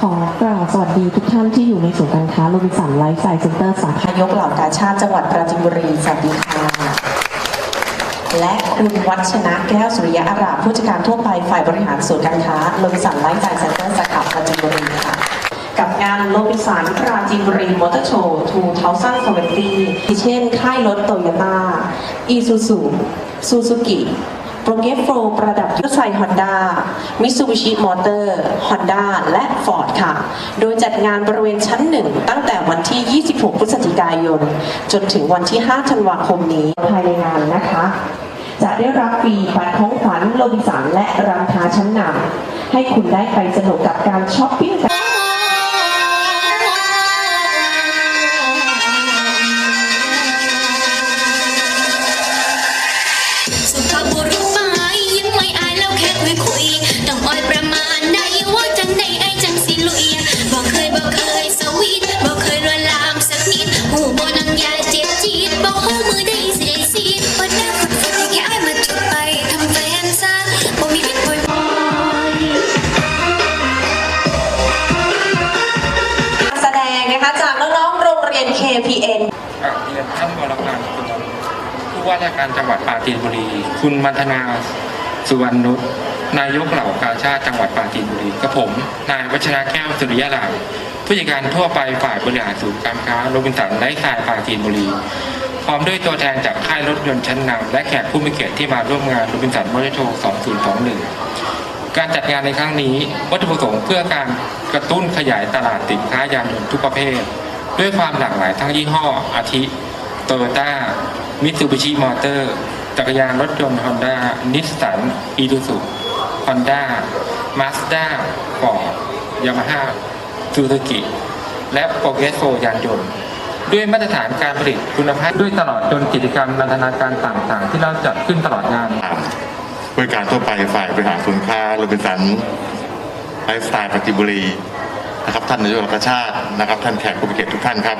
ขอกราบสวัสดีทุกท่านที่อยู่ในศูนย์การค้าโรบินสันไลฟ์สไตล์เซ็นเตอร์สาขายกเหล่ากาชาติจังหวัดปราจีนบุรี สวัสดีค่ะ และคุณวัชนะแก้วสุริยะอาราผู้จัดการทั่วไปฝ่ายบริหารศูนย์การค้าโรบินสันไลฟ์สไตล์เซ็นเตอร์สาขาปราจีนบุรีค่ะ กับงานโรบินสันปราจีนบุรีมอเตอร์โชว์2020ที่เช่น ค่ายรถโตโยต้าอีซูซูซูซูกิ โปรเกฟโฟประดับยุทธไซฮอนด้ามิซูบิชิมอเตอร์ฮอนด้าและฟอร์ดค่ะ โดยจัดงานบริเวณชั้นหนึ่งตั้งแต่วันที่ 26 พฤศจิกายน จนถึงวันที่ 5 ธันวาคมนี้ภายในงานนะคะ จะได้รับฟรีบัตรของขวัญโรบินสันและร้าคาชั้นนำให้คุณได้ไปสนุกกับการช้อปปิ้ง KPN กราบเรียนท่านวรการคุณผู้ว่าราชการจังหวัดปราจีนบุรี คุณมัทนาสุวรรณนุชนายกเหล่ากาชาติจังหวัดปราจีนบุรีกับผม นายวัชระแก้วสุริยะลามผู้จัดการทั่วไปฝ่ายบริหารศูนย์การค้าโรบินสันไลฟ์สไตล์ปราจีนบุรี พร้อมด้วยตัวแทนจากค่ายรถยนต์ชั้นนำและแขกผู้มีเกียรติที่มาร่วมงานโรบินสันมอเตอร์โชว์2021 การจัดงานในครั้งนี้ วัตถุประสงค์เพื่อการกระตุ้นขยายตลาดสินค้ายานยนต์ทุกประเภท ด้วยความหลากหลายทั้งยี่ห้อ อาทิโตโยต้ามิตซูบิชิมอเตอร์จักรยานรถยนต์ฮอนด้านิสสันอีดูสุฮอนด้ามาสด้าฟอร์ดยามาฮ่าซูซูกิและโปรเกสโซยานยนต์ ด้วยมาตรฐานการผลิตคุณภาพด้วยตลอดจนกิจกรรมนันทนาการต่างๆ ที่เราจัดขึ้นตลอดงานบริการทั่วไปฝ่ายบริหารศูนค้าโรบินสันไลฟ์สไตล์ปราจิบุรีนะครับท่านนายกเหล่ากาชาตินะครับ ท่านแขกผู้มีเกียรติทุกท่านครับ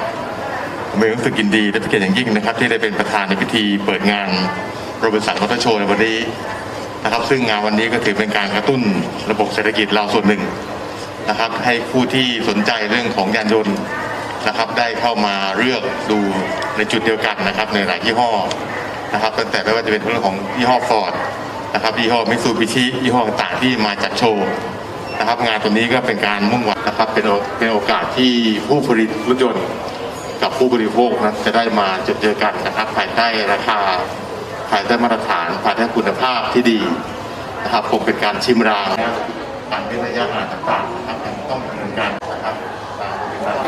ผมรู้สึกยินดีและเป็นเกียรติอย่างยิ่งนะครับ ที่ได้เป็นประธานในพิธีเปิดงานโรบินสันมอเตอร์โชว์ในวันนี้นะครับ ซึ่งงานวันนี้ก็ถือเป็นการกระตุ้นระบบเศรษฐกิจเราส่วนหนึ่งนะครับ ให้ผู้ที่สนใจเรื่องของยานยนต์ นะครับได้เข้ามาเลือกดูในจุดเดียวกันนะครับในหลายยี่ห้อนะครับตั้งแต่ไม่ว่าจะเป็นเรื่องของยี่ห้อฟอร์ดนะครับยี่ห้อมิซูบิชิยี่ห้อต่างที่มาจัดโชว์นะครับงานตัวนี้ก็เป็นการมุ่งหวังนะครับเป็นเป็นโอกาสที่ผู้ผลิตรถยนต์กับผู้บริโภคนั้นจะได้มาเจอเจอกันนะครับภายใต้ราคาภายใต้มาตรฐานภายใต้คุณภาพที่ดีนะครับคงเป็นการชิมรางการเว้นระยะห่างต่างๆนะครับยังต้องดำเนินการ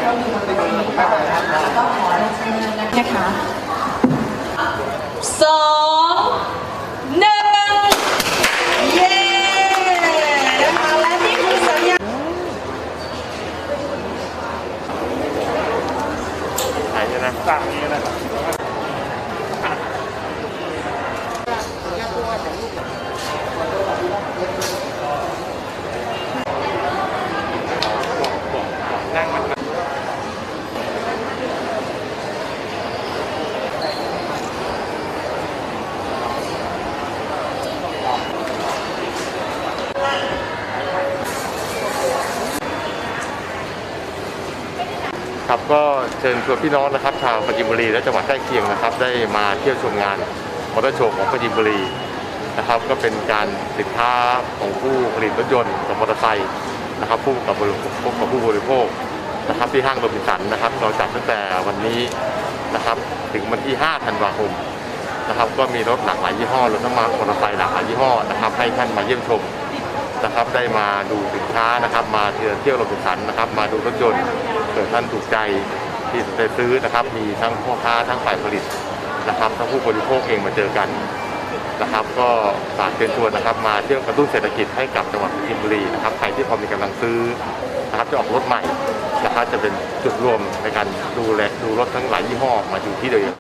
กฎหมายนะคะสองหนึ่งเย้นะคะและนี่คือสัญญาณไหนนะสร้างนี้นะครับ ครับก็เชิญชวนพี่น้องนะครับชาวปราจินบุรีและจังหวัดใกล้เคียงนะครับ ได้มาเที่ยวชมงานมอเตอร์โชว์ของปราจินบุรีนะครับ ก็เป็นการสินค้าของผู้ผลิตรถยนต์กับมอเตอร์ไซค์นะครับผู้กับบริโภคกับผู้บริโภคนะครับที่ห้างโรบินสันนะครับเราจัดตั้งแต่วันนี้นะครับ ถึงวันที่ 5 ธันวาคมนะครับก็มีรถหลากหลายยี่ห้อรถน้ำมันมอเตอร์ไซค์หลากหลายยี่ห้อนะครับ ให้ท่านมาเยี่ยมชมนะครับ ได้มาดูสินค้านะครับ มาเที่ยวเที่ยวโรบินสันนะครับ มาดูรถยนต์ เกิดท่านถูกใจที่จะซื้อนะครับ มีทั้งพ่อค้าทั้งฝ่ายผลิตนะครับทั้งผู้บริโภคเองมาเจอกันนะครับ ก็ฝากเชิญชวนนะครับ มาเที่ยวกระตุ้นเศรษฐกิจให้กับจังหวัดปราจินบุรีนะครับใครที่พอมีกำลังซื้อนะครับจะออกรถใหม่นะครับจะเป็นจุดรวมในการดูแลดูรถทั้งหลายยี่ห้อมาอยู่ที่เดียว